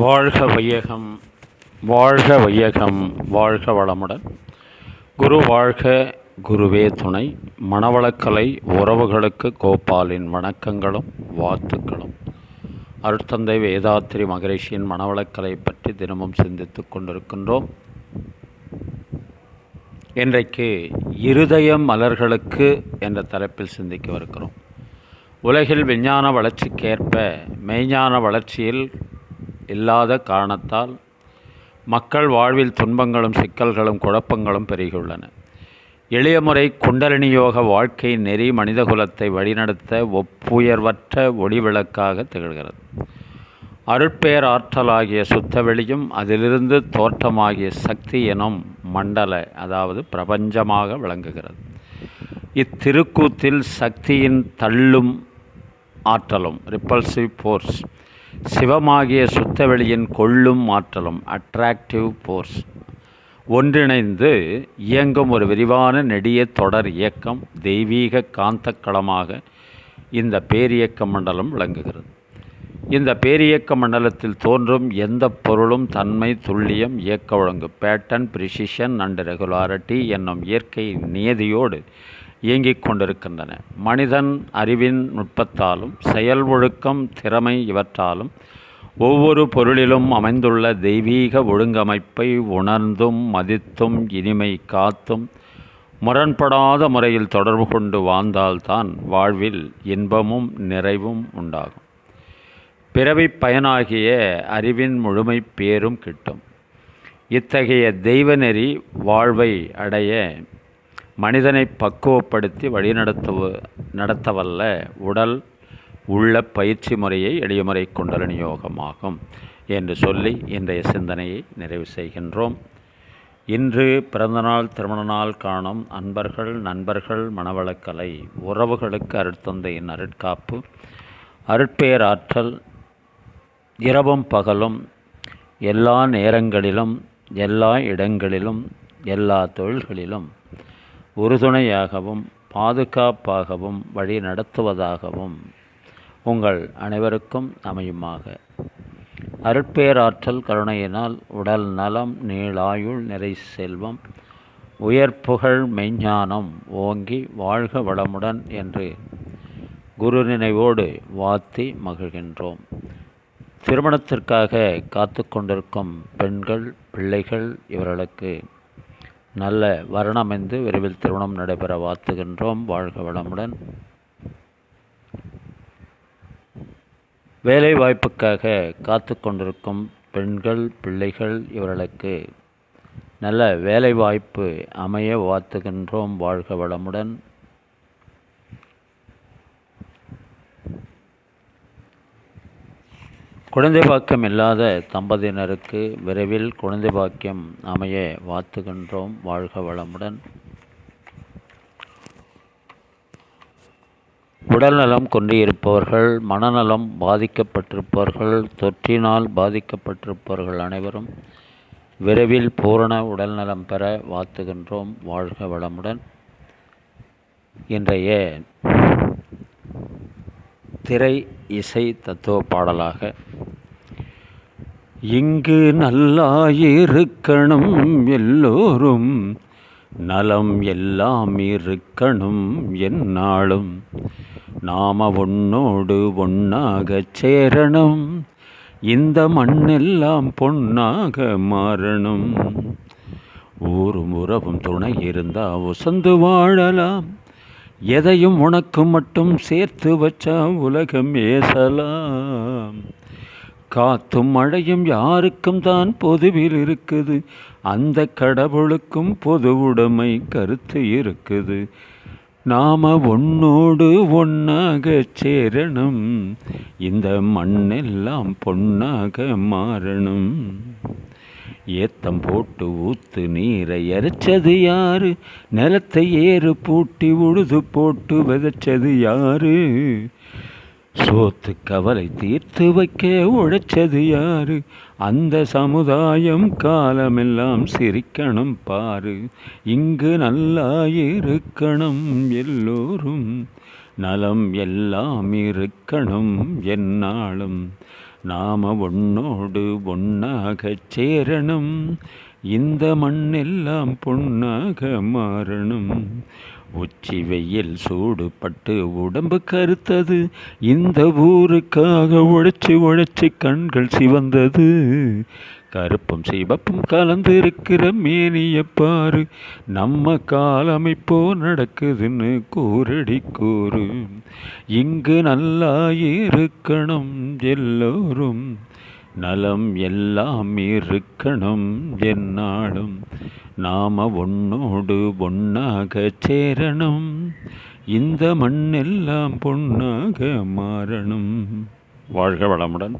வாழ்க வையகம் வாழ்க வையகம் வாழ்க வளமுடன். குரு வாழ்க குருவே துணை. மணவளக்கலை உறவுகளுக்கு கோபாலின் வணக்கங்களும் வாழ்த்துக்களும். அருட்தந்தை வேதாத்திரி மகரிஷியின் மணவளக்கலை பற்றி தினமும் சிந்தித்து கொண்டிருக்கின்றோம். இன்றைக்கு இருதயம் மலர்களுக்கு என்ற தலைப்பில் சிந்திக்கவிருக்கிறோம் உலகில் விஞ்ஞான வளர்ச்சிக்கேற்ப மெய்ஞான வளர்ச்சியில் இல்லாத காரணத்தால் மக்கள் வாழ்வில் துன்பங்களும் சிக்கல்களும் குழப்பங்களும் பெருகியுள்ளன. எளிய முறை குண்டலினி யோக வாழ்க்கை நெறி மனிதகுலத்தை வழிநடத்த ஒப்புயர்வற்ற ஒளிவிளக்காக திகழ்கிறது. அருட்பேர் ஆற்றலாகிய சுத்தவெளியும் அதிலிருந்து தோற்றமாகிய சக்தி எனும் மண்டல அதாவது பிரபஞ்சமாக விளங்குகிறது. இத்திருக்கூத்தில் சக்தியின் தள்ளும் ஆற்றலும் ரிப்பல்சிவ் ஃபோர்ஸ் சிவமாகிய சுத்தவெளியின் கொள்ளும் ஆற்றலும் அட்ராக்டிவ் ஃபோர்ஸ் ஒன்றிணைந்து இயங்கும் ஒரு விரிவான நெடிய தொடர் இயக்கம் தெய்வீக காந்தக்களமாக இந்த பேரியக்க மண்டலம் விளங்குகிறது. இந்த பேரியக்க மண்டலத்தில் தோன்றும் எந்த பொருளும் தன்மை துல்லியம் இயக்க ஒழுங்கு பேட்டன் பிரிசிஷன் அண்ட் ரெகுலாரிட்டி என்னும் இயற்கை நியதியோடு இயங்கிக் கொண்டிருக்கின்றன மனிதன் அறிவின் நுட்பத்தாலும் செயல் ஒழுக்கம் திறமை இவற்றாலும் ஒவ்வொரு பொருளிலும் அமைந்துள்ள தெய்வீக ஒழுங்கமைப்பை உணர்ந்தும் மதித்தும் இனிமை காத்தும் முரண்படாத முறையில் தொடர்பு கொண்டு வாழ்ந்தால்தான் வாழ்வில் இன்பமும் நிறைவும் உண்டாகும். பிறவி பயனாகிய அறிவின் முழுமை பேரும் கிட்டும். இத்தகைய தெய்வநெறி வாழ்வை அடைய மனிதனை பக்குவப்படுத்தி வழிநடத்துவ நடத்தவல்ல. உடல் உள்ள பயிற்சி முறையை எளிய முறை குண்டலினி யோகமாகும் என்று சொல்லி இன்றைய சிந்தனையை நிறைவு செய்கின்றோம். இன்று பிறந்தநாள் திருமண நாள் காணும் அன்பர்கள் நண்பர்கள் மனவளக்கலை உறவுகளுக்கு அருட்தந்தையின் அருட்காப்பு அருட்பேராற்றல் இரவும் பகலும் எல்லா நேரங்களிலும் எல்லா இடங்களிலும் எல்லா தொழில்களிலும் உறுதுணையாகவும் பாதுகாப்பாகவும் வழி நடத்துவதாகவும் உங்கள் அனைவருக்கும் அமையுமாக. அருட்பேராற்றல் கருணையினால் உடல் நலம் நீளாயுள் நிறை செல்வம் உயர்ப்புகழ் மெஞ்ஞானம் ஓங்கி வாழ்க வளமுடன் என்று குரு நினைவோடு வாத்தி மகிழ்கின்றோம். திருமணத்திற்காக காத்து கொண்டிருக்கும் பெண்கள் பிள்ளைகள் இவர்களுக்கு நல்ல வரணமைந்து விரைவில் திருமணம் நடைபெற வாழ்த்துகின்றோம். வாழ்க வளமுடன். வேலை வாய்ப்புக்காக காத்து கொண்டிருக்கும் பெண்கள் பிள்ளைகள் இவர்களுக்கு நல்ல வேலை வாய்ப்பு அமைய வாழ்த்துகின்றோம். வாழ்க வளமுடன். குழந்தை பாக்கியம் இல்லாத தம்பதியினருக்கு விரைவில் குழந்தை பாக்கியம் அமைய வாழ்த்துகின்றோம். வாழ்க வளமுடன். உடல்நலம் கொண்டிருப்பவர்கள் மனநலம் பாதிக்கப்பட்டிருப்பவர்கள் தொற்றினால் பாதிக்கப்பட்டிருப்பவர்கள் அனைவரும் விரைவில் பூரண உடல்நலம் பெற வாழ்த்துகின்றோம். வாழ்க வளமுடன். இன்றைய திரை இசை தத்துவ பாடலாக இங்கு நல்லாயிருக்கணும் எல்லோரும் நலம் எல்லாம் இருக்கணும் என்னாலும் நாம ஒன்னோடு ஒன்னாக சேரணும் இந்த மண்ணெல்லாம் பொன்னாக மாறணும். ஊரும் உறவும் துணை இருந்தா உசந்து வாழலாம் எதையும் உனக்கு மட்டும் சேர்த்து வச்சா உலகம் ஏசலாம் காத்தும் மழையும் யாருக்கும் தான் பொதுவில் இருக்குது. அந்த கடவுளுக்கும் பொது உடைமை கருத்து இருக்குது. நாம ஒன்னோடு ஒன்னாக சேரணும். இந்த மண்ணெல்லாம் பொன்னாக மாறணும். ஏத்தம் போட்டு ஊத்து நீரை எரிச்சது யாரு? நிலத்தை ஏறு பூட்டி உழுது போட்டு விதைச்சது யாரு? சோத்து கவலை தீர்த்து வைக்க உழைச்சது யாரு? அந்த சமுதாயம் காலமெல்லாம் சிரிக்கணும் பாரு. இங்கு நல்லா இருக்கணும் எல்லோரும். நலம் எல்லாம் இருக்கணும் என்னாலும் நாம ஒன்னோடு ஒன்னாக சேரணும். இந்த மண்ணெல்லாம் பொன்னாக மாறணும். உச்சி வெயில் சூடுபட்டு உடம்பு கருத்தது. இந்த ஊருக்காக உழைச்சி உழைச்சி கண்கள் சிவந்தது. கருப்பும் சிவப்பும் கலந்திருக்கிற மேனிய பாரு. நம்ம காலமைப்போ நடக்குதுன்னு கூரடி கூறு. இங்கு நல்லா இருக்கணும் எல்லோரும். நலம் எல்லாம் இருக்கணும் என்னாலும் நாம ஒன்னோடு ஒன்னாக சேரணும். இந்த மண்ணெல்லாம் பொன்னாக மாறணும். வாழ்க வளமுடன்.